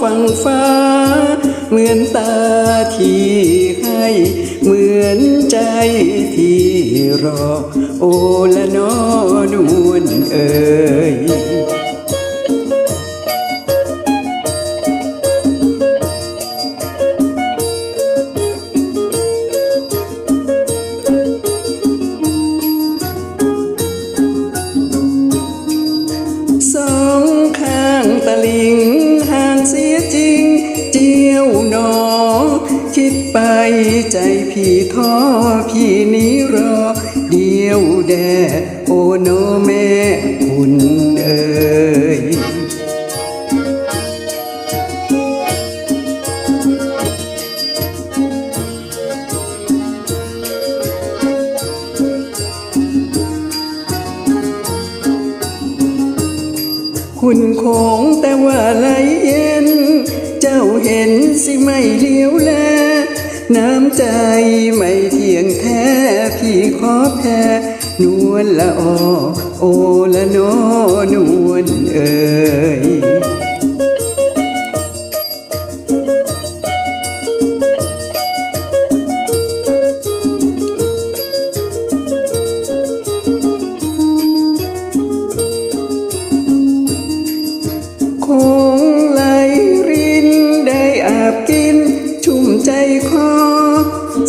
ฝั่งฟ้า เหมือนตาที่ให้ เหมือนใจที่รอ โอละนอนวลเอ่ย ใจพี่ท้อพี่นี้รอ เดียวแดโอโนแม่คุณเอ่ยคุณคงแต่ว่าไหลเย็น เจ้าเห็นสิไม่เลี้ยวแล น้ำใจไม่เที่ยงแท้พี่ขอแพ้นวลละออโอละนอนวลเอ่ย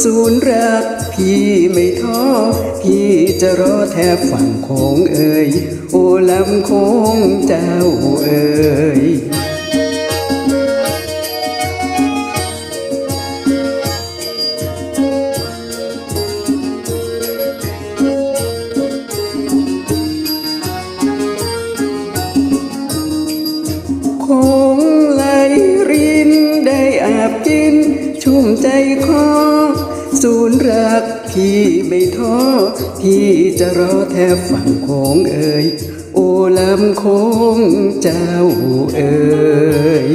ศูนย์รัก พี่ไม่ท้อ พี่จะรอแทบฝั่งโคงเอ่ย โอลำโค้งเจ้าเอ่ย ศูนย์รักพี่ไม่ท้อพี่จะรอแทบฝั่งโคงเอ่ยโอลำโคงเจ้าเอ่ย